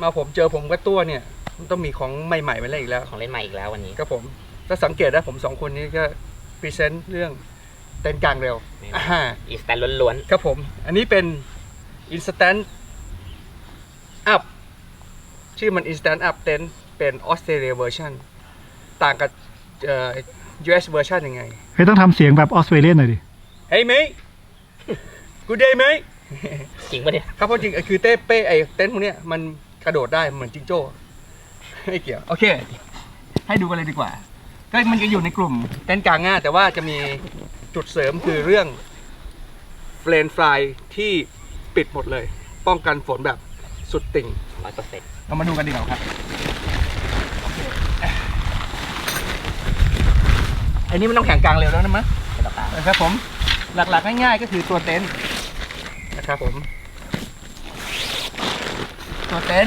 มาผมเจอผมกับตัวเนี่ยมันต้องมีของใหม่ๆมาเล่นอีกแล้วของเล่นใหม่อีกแล้ววันนี้ครับผมถ้าสังเกตนะผมสองคนนี้ก็พรีเซนต์เรื่องเต้นกลางเร็วอ่าอีสแตนล้วนครับผม อันนี้เป็น Instant Up ชื่อมัน Instant Up เต็นเป็น Australia version ต่างกับเอ่อ US version ยังไง เฮ้ยต้องทำเสียงแบบออสเตรเลียนหน่อยดิ Hey mate Good day mate ๆจริงปะเนี่ย ครับเพราะจริงๆคือเต้เป้ไอ้เต็นท์พวกเนี้ยมัน กระโดดได้เหมือนจิงโจ้ไม่เกี่ยวโอเค ให้ดูกันเลยดีกว่า ก็มันจะอยู่ในกลุ่มเต็นท์กลางง่าแต่ว่าจะมีจุดเสริมคือเรื่องเฟรนฟลายที่ปิดหมดเลย ป้องกันฝนแบบสุดติ่งร้อยเปอร์เซ็นต์เรามาดูกันดีกว่าครับไอ้นี่มันต้องแข่งกลางเร็วแล้วนะมะนะครับผมหลักๆง่ายๆก็คือตัวเต็นท์นะครับผม ตัวเต็น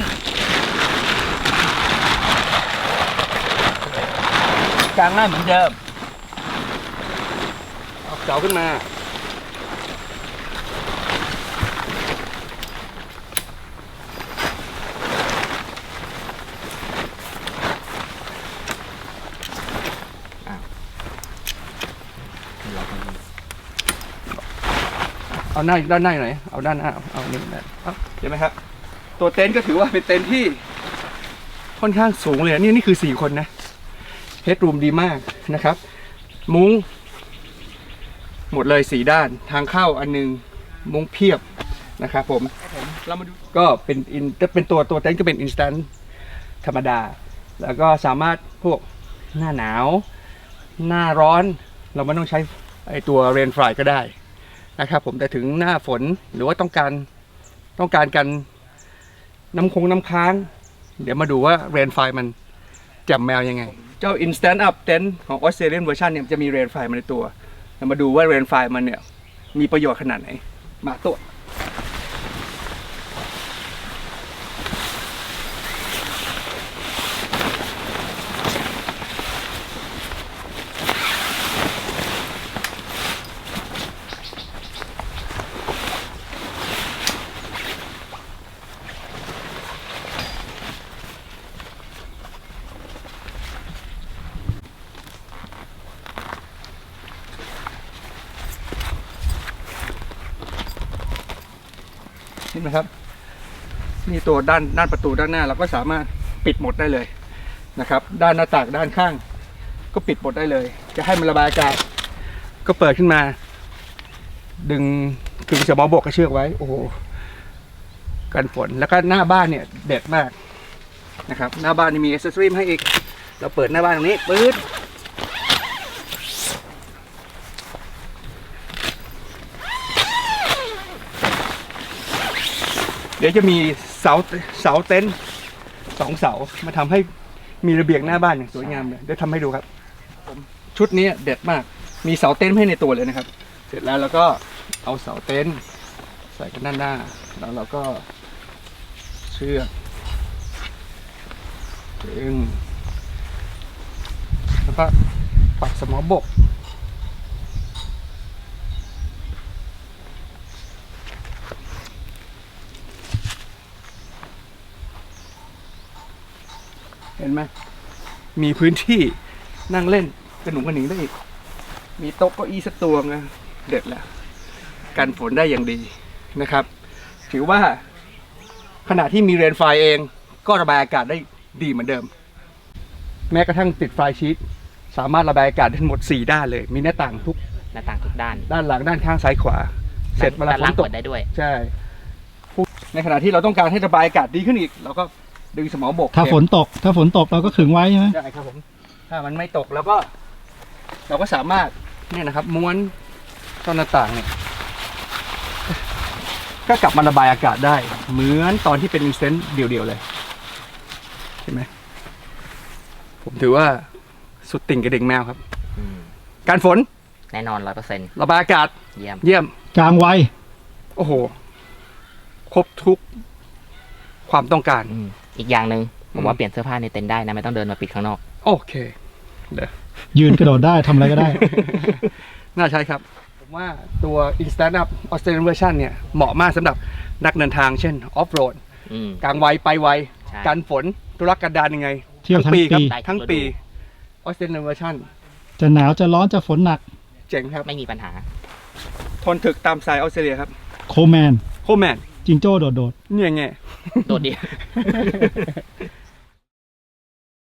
กลางหน้าเหมือนเดิมเอาเสาขึ้นมา เอาหน้าด้านหน้าอยู่ไหนเอาด้านหน้า เอานี่นะเอาเห็นไหมครับ ตัวเต็นท์ก็ถือว่าเป็นเต็นท์ที่ค่อนข้างสูงเลยอะนี่นี่คือสี่คนนะเฮดรูมดีมากนะครับ มุ้ง หมดเลยสี่ด้านทางเข้าอันหนึง มุ้งเพียบนะครับผมเรามาดูก็เป็นอินเป็นตัวตัวเต็นท์ก็เป็นอินสแตนธรรมดา แล้วก็สามารถพวกหน้าหนาว หน้าร้อน เราไม่ต้องใช้ไอตัวเรนฟลายก็ได้นะครับผมแต่ถึงหน้าฝนหรือว่าต้องการต้องการกัน น้ำคงน้ำค้าง เดี๋ยวมาดูว่าเรนไฟมันแจ่มแมวยังไง เจ้า Instant Up Tent ของ Australian Version เนี่ยจะมีเรนไฟมาในตัวเรามาดูว่าเรนไฟมันเนี่ยมีประโยชน์ขนาดไหนมาตัว เห็นไหมครับ นี่ตัวด้านด้านประตูด้านหน้าเราก็สามารถปิดหมดได้เลยนะครับ ด้านหน้าต่างด้านข้าง ก็ปิดหมดได้เลย จะให้มันระบายอากาศก็เปิดขึ้นมา ดึงดึงสมอบกกระเชือกไว้ โอ้โหกันฝนแล้วก็หน้าบ้านเนี่ยเด็ดมากนะครับ หน้าบ้านนี่มีอเซสซอรี่ให้อีก เราเปิดหน้าบ้านตรงนี้ปื๊ด เดี๋ยวจะมีเสาเสาเต็นท์สองเสามาทำให้มีระเบียงหน้าบ้านอย่างสวยงามเลยเดี๋ยวทำให้ดูครับชุดนี้เด็ดมากมีเสาเต็นท์ให้ในตัวเลยนะครับ เสร็จแล้วเราก็เอาเสาเต็นท์ใส่กันด้านหน้า แล้วเราก็เชือกดึงแล้วก็ปักสมอบก ห็นไหมมีพื้นที่นั่งเล่นกระหนุงกระหนิงได้อีก มีโต๊ะเก้าอี้สักตัวนะเด็ดแล้วกันฝนได้อย่างดีนะครับ ถือว่าขณะที่มีเรนไฟเองก็ระบายอากาศได้ดีเหมือนเดิม แม้กระทั่งติดไฟชีตสามารถระบายอากาศได้ทั้งหมด 4 ด้านเลย มีหน้าต่างทุกหน้าต่างทุกด้าน ด้านหลังด้านข้างซ้ายขวา เสร็จเวลาด้านฝล่างนตเปิกดได้ด้วย ใช่ในขณะที่เราต้องการให้ระบายอากาศดีขึ้นอีกเราก็ ดึงสมอบกถ้าฝนตก ถ้าฝนตกเราก็ขึงไว้ใช่ไหมได้ครับผม ถ้ามันไม่ตกแล้วก็ เราก็สามารถเนี่ยนะครับ ม้วนต้นหน้าต่างเนี่ยก็กลับมาระบายอากาศได้ เหมือนตอนที่เป็นอินเซนต์เดียวๆเลยเห็นไหมผมถือว่าสุดติ่งกับเด็กแมวครับอืมการฝนแน่นอนร้อยเปอร์เซ็นต์ระบายอากาศเยี่ยมเยี่ยมกลางไว้โอ้โห ครบทุกความต้องการ อีกอย่างหนึ่งผมว่าเปลี่ยนเสื้อผ้าในเต็นท์ได้นะไม่ต้องเดินมาปิดข้างนอก โอเคเดี๋ยวยืนกระโดดได้ทำอะไรก็ได้ น่าใช้ครับ ผมว่าตัว Instant Up Australian Version เนี่ย เหมาะมากสำหรับนักเดินทางเช่นออฟโรดอืกลางไวไปไวใช่การฝนธุรกันดารยังไงเที่ยวทั้งปีครับทั้งปี Australian Version จะหนาวจะร้อนจะฝนหนักเจ๋งครับ ไม่มีปัญหา ทนถึกตามสายออสเตรเลียครับ โคแมน โคแมน จิงโจ้โดดโดดเนี่ยไง โดดเดียว